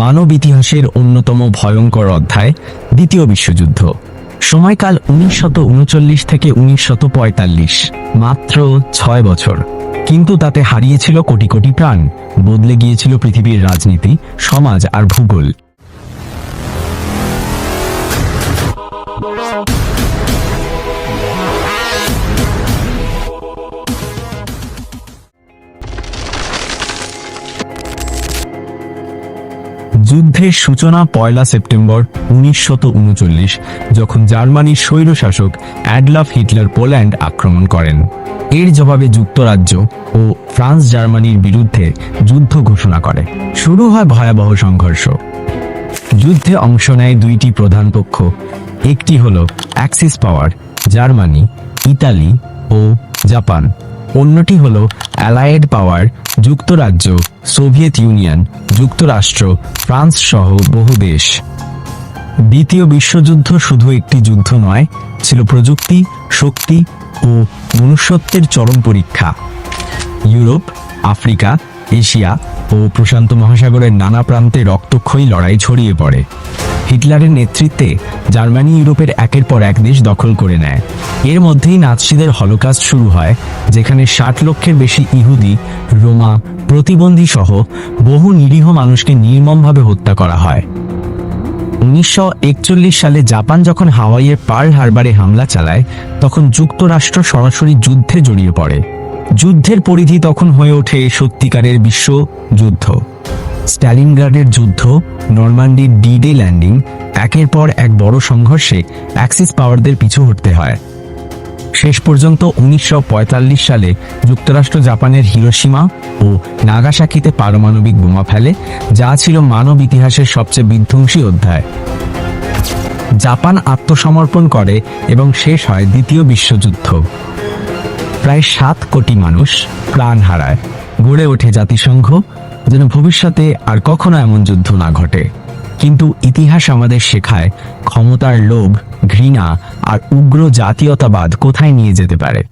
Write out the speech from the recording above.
মানব ইতিহাসের অন্যতম ভয়ঙ্কর অধ্যায়, দ্বিতীয় বিশ্বযুদ্ধ। সময়কাল উনিশশত উনচল্লিশ থেকে উনিশশত পঁয়তাল্লিশ, মাত্র ছয় বছর। কিন্তু তাতে হারিয়েছিল কোটি কোটি প্রাণ, বদলে গিয়েছিল পৃথিবীর রাজনীতি, সমাজ আর ভূগোল। যুদ্ধের সূচনা পয়লা সেপ্টেম্বর উনিশশত যখন জার্মানির স্বৈরশাসক অ্যাডলাফ হিটলার পোল্যান্ড আক্রমণ করেন। এর জবাবে যুক্তরাজ্য ও ফ্রান্স জার্মানির বিরুদ্ধে যুদ্ধ ঘোষণা করে। শুরু হয় ভয়াবহ সংঘর্ষ। যুদ্ধে অংশ নেয় দুইটি প্রধান পক্ষ। একটি হল অ্যাক্সিস পাওয়ার, জার্মানি, ইতালি ও জাপান। অন্যটি হল অ্যালায়েড পাওয়ার যুক্তরাজ্য সোভিয়েত ইউনিয়ন যুক্তরাষ্ট্র ফ্রান্স সহ বহু দেশ। দ্বিতীয় বিশ্বযুদ্ধ শুধু একটি যুদ্ধ নয়, ছিল প্রযুক্তি, শক্তি ও মনুষ্যত্বের চরম পরীক্ষা। ইউরোপ, আফ্রিকা, এশিয়া ও প্রশান্ত মহাসাগরের নানা প্রান্তে রক্তক্ষয়ী লড়াই ছড়িয়ে পড়ে। হিটলারের নেতৃত্বে জার্মানি ইউরোপের একের পর এক দেশ দখল করে নেয়। এর মধ্যেই নাৎসিদের হলোকাস্ট শুরু হয়, যেখানে ষাট লক্ষের বেশি ইহুদি, রোমা প্রতিবন্ধী সহ বহু নিরীহ মানুষকে নির্মমভাবে হত্যা করা হয়। উনিশশো একচল্লিশ সালে জাপান যখন হাওয়াইয়ের পার্ল হারবারে হামলা চালায়, তখন যুক্তরাষ্ট্র সরাসরি যুদ্ধে জড়িয়ে পড়ে। যুদ্ধের পরিধি তখন হয়ে ওঠে সত্যিকারের বিশ্ব যুদ্ধ। স্ট্যালিনগ্রাডের যুদ্ধ, নরমান্ডির ডি ডে ল্যান্ডিং, একের পর এক বড় সংঘর্ষে অ্যাক্সিস পাওয়ারদের পিছু হটতে হয়। শেষ পর্যন্ত উনিশশো পঁয়তাল্লিশ সালে যুক্তরাষ্ট্র জাপানের হিরোসীমা ও নাগাসাকিতে পারমাণবিক বোমা ফেলে, যা ছিল মানব ইতিহাসের সবচেয়ে বিধ্বংসী অধ্যায়। জাপান আত্মসমর্পণ করে এবং শেষ হয় দ্বিতীয় বিশ্বযুদ্ধ। প্রায় সাত কোটি মানুষ প্রাণ হারায়। গড়ে ওঠে জাতিসংঘ যেন ভবিষ্যতে আর কখনো এমন যুদ্ধ না ঘটে। কিন্তু ইতিহাস আমাদের শেখায়, ক্ষমতার লোভ, ঘৃণা আর উগ্র জাতীয়তাবাদ কোথায় নিয়ে যেতে পারে?